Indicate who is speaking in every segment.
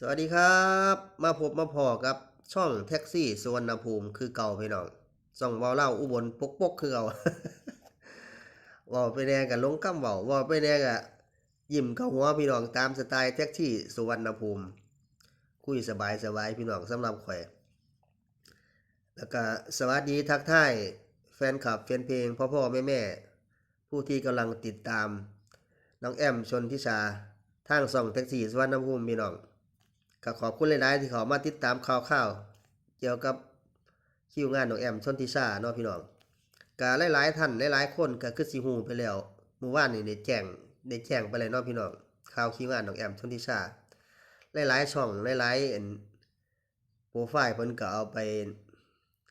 Speaker 1: สวัสดีครับ มาพบมาพอกับช่องแท็กซี่สุวรรณภูมิคือเก่าพี่น้องช่องว้าเล่าอุบลปกปกคือเก่าว้าไปแน่กับลงคำเว้าว้าไปแน่กับยิ้มเข้าหัวพี่น้องตามสไตล์แท็กซี่สุวรรณภูมิ คุยสบายสบายพี่น้องสำหรับข่อยแล้วก็สวัสดีทักทายแฟนคลับแฟนเพลงพ่อพ่อแม่แม่ผู้ที่กำลังติดตามน้องแอมชนทิชาทางส่องแท็กซี่สุวรรณภูมิพี่น้อง ก็ขอบคุณหลายๆที่เขามาติดตามข่าวข่าวเกี่ยวกับคิวงานของแอมชนทิชาเนาะพี่น้องก็หลายๆท่านหลายๆคนก็คือสิฮู้ไปแล้วเมื่อวานนี่ได้แจ้งได้แจ้งไปเลยเนาะพี่น้องข่าวคิวงานของแอมชนทิชาหลายๆช่องหลายๆโปรไฟล์เพิ่นก็เอาไป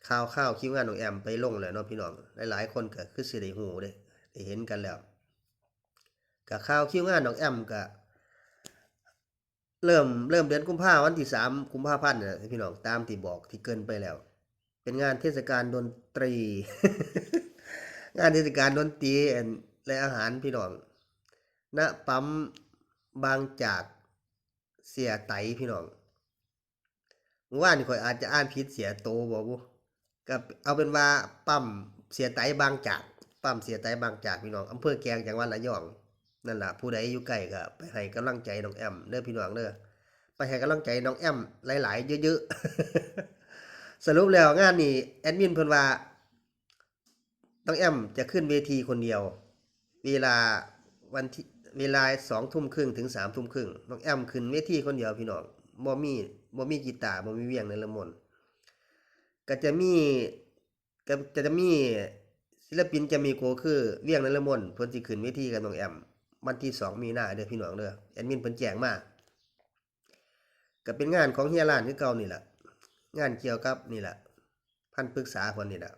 Speaker 1: ข่าวข่าวคิวงานของแอมไปลงแล้วเนาะพี่น้องหลายๆคนก็คือสิได้ฮู้เด้ได้เห็นกันแล้วก็ข่าวคิวงานของแอมก็ เริ่มเริ่มเดือนกุมภาวันที่สามกุมภาพันธ์นะพี่น้องตามที่บอกที่เกินไปแล้ว เป็นงานเทศกาลดนตรี งานเทศกาลดนตรีและอาหารพี่น้องณปั๊มบางจากเสียไตพี่น้องว่านนี่ข่อยอาจจะอ่านผิดเสียโตบอกบุก็เอาเป็นว่าปั๊มเสียไตบางจากปั๊มเสียไตบางจากพี่น้องอำเภอแกงจังหวัดระยอง นั่นแหละผู้ใดอยู่ใกล้ก็ไปให้กำลังใจน้องแอมเด้อพี่น้องเด้อไปให้กำลังใจน้องแอมหลาย ๆ เยอะๆ สรุปแล้วงานนี้แอดมินเพิ่นว่าน้องแอมจะขึ้นเวทีคนเดียว เวลาวันที่เวลาสองทุ่มครึ่งถึงสามทุ่มครึ่งน้องแอมขึ้นเวทีคนเดียวพี่น้องบ่มีบ่มีกีตาร์บ่มีเวียงในละมนก็จะมีก็จะจะมีศิลปินจะมีโกคือเวียงในละมนเพิ่นสิขึ้นเวทีกับน้องแอม วันที่สองมีนาเด้อพี่น้องเด้อแอดมินเพิ่นแจ้งมาก็เป็นงานของเฮียร้านคือเก่านี่แหละงานเกี่ยวกับนี่แหละพันปรึกษาคนนี่แหละ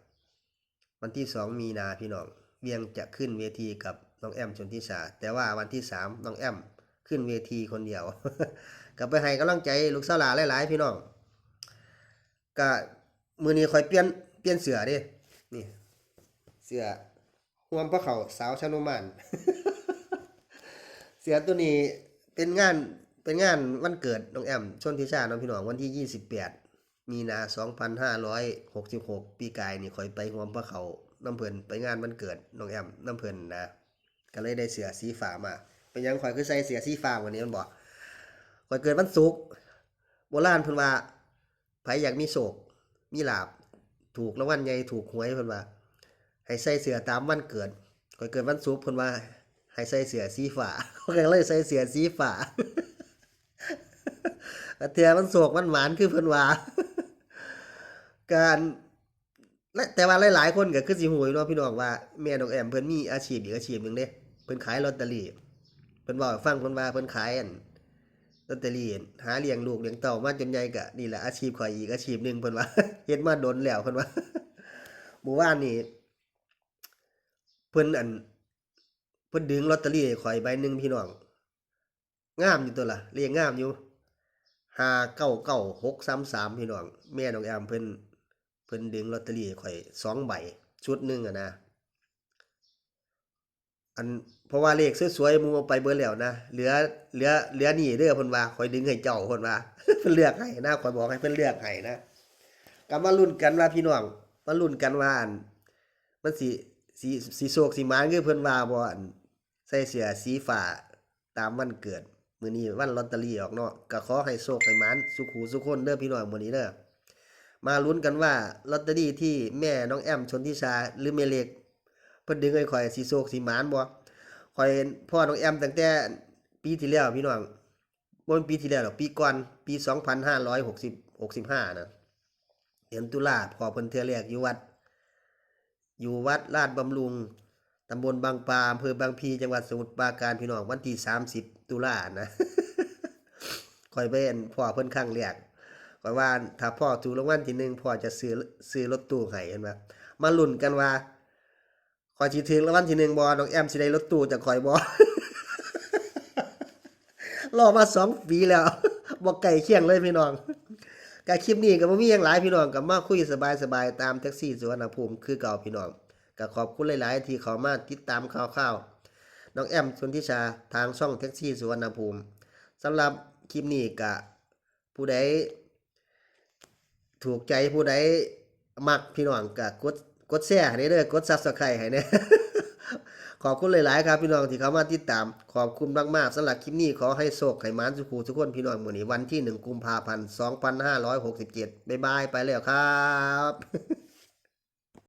Speaker 1: วันที่สองมีนาพี่น้องเวียงจะขึ้นเวทีกับน้องแอมชนทิชาแต่ว่าวันที่สามน้องแอมขึ้นเวทีคนเดียวก็ไปให้กำลังใจลูกสาวหลาหลายๆพี่น้องก็มือนี้คอยเปลี่ยนเปลี่ยนเสือดินี่ เสือห่วมพระเขาสาวชานุมาน สือตัวนี้เป็นงานเป็นงานวันเกิดน้องแอมชนทิชาน้องพี่น้องวันที่ 28 มีนา2566 ปีกายนี่คอยไปห่วมพระเขาน้ำเพิ่นไปงานวันเกิดน้องแอมน้ำเพิ่นนะก็เลยได้เสือสีฟ้ามา เป็นยังข่อยคือใส่เสือสีฟ้าวันนี้มันบอกข่อยเกิดวันศุกร์โบราณเพิ่นว่าไผอยากมีโศกมีลาบถูกรางวัลใหญ่ถูกหวยเพิ่นว่า ให้ใส่เสื้อตามวันเกิดข่อยเกิดวันศุกร์เพิ่นว่า ให้ใส่เสื้อสีฟ้าข่อยก็เลยใส่เสื้อสีฟ้าเทื่อมันโศกมันหวานคือเพิ่นว่าการและแต่ว่าหลายๆคนก็คือสิฮู้อยู่เนาะพี่น้องว่าแม่น้องแอมเพิ่นมีอาชีพอีกอาชีพหนึงเด้เพิ่นขายลอตเตอรี่เพิ่นเว้าให้ฟังเพิ่นว่าเพิ่นขายอันลอตเตอรี่หาเลี้ยงลูกเลี้ยงเต้ามาจนใหญ่ก็นี่แหละอาชีพข่อยอีกอาชีพหนึงเพิ่นว่าเฮ็ดมาดนแล้วเพิ่นว่าหมู่บ้านนี่เพิ่นอัน เพิ่นดึงลอตเตอรี่ข่อยใบหนึ่งพี่น้องงามอยู่ตัวล่ะเรียงงามอยู่ห้าเก้าเก้าหกสามสามพี่น้องแม่น้องแอมเพิ่นเพิ่นดึงลอตเตอรี่ข่อยสองใบชุดหนึ่งอะนะอันเพราะว่าเลขสวยๆมูเอาไปเบิดแล้วนะเหลือเหลือเหลือนี่เด้อเพิ่นว่าข่อยดึงให้เจ้าเพิ่นว่าเพิ่นเลือกให้นะข่อยบอกให้เพิ่นเลือกให้นะก็มาลุ้นกันว่าพี่น้องมาลุ้นกันว่าอันมันสิ สิสิโศกสิหมานคือเพิ่นว่าบ่อันใส่เสื้อสีฟ้าตามวันเกิดมื้อนี้วันลอตเตอรี่ออกเนาะก็ขอให้โชคให้หมานสุขหูสุขคนเด้อพี่น้องมื้อนี้เด้อมาลุ้นกันว่าลอตเตอรี่ที่แม่น้องแอมชนทิชาหรือแม่เล็กเพิ่นดึงให้ข่อยสิโชคสิหมานบ่ข่อยพ่อน้องแอมตั้งแต่ปีที่แล้วพี่น้องบ่นปีที่แล้วหรอกปีก่อนปี 2560 65นะเดือนตุลาพอเพิ่นเทื่อแรกอยู่วัด อยู่วัดลาดบำรุงตำบลบางปลาอำเภอบางพีจังหวัดสมุทรปราการพี่น้องวันที่30ตุลานะข่อยไปเห็นพ่อเพิ่นครั้งแรกข่อยว่าถ้าพ่อถูกรางวัลที่หนึ่งพ่อจะซื้อซื้อรถตู้ให้เห็นบ่มาลุ้นกันว่าข่อยสิถึงรางวัลที่หนึ่งบ่น้องแอมสิได้รถตู้จากข่อยบ่รอมาสองปีแล้วบ่ไก่เคียงเลยพี่น้อง กาคลิปนี้ก็บ่มีหยังหลายพี่น้องก็มาคุยสบายๆตามแท็กซี่สุวรรณภูมิคือเก่าพี่น้องก็ขอบคุณหลายๆ ที่เข้ามาติดตามข่าวๆน้องแอมชนทิชาทางช่องแท็กซี่สุวรรณภูมิสำหรับคลิปนี้ก็ผู้ใดถูกใจผู้ใดมักพี่น้องก็กดกดแชร์ให้เด้อกด Subscribe ให้เด้ ขอบคุณหลาย ๆ ครับพี่น้องที่เข้ามาติดตาม ขอบคุณมาก ๆสำหรับคลิปนี้ขอให้โชคให้มานสุขูทุกคนพี่น้องมื้อนี้วันที่ 1 กุมภาพันธ์ 2567 บ๊ายบายไปแล้วครับ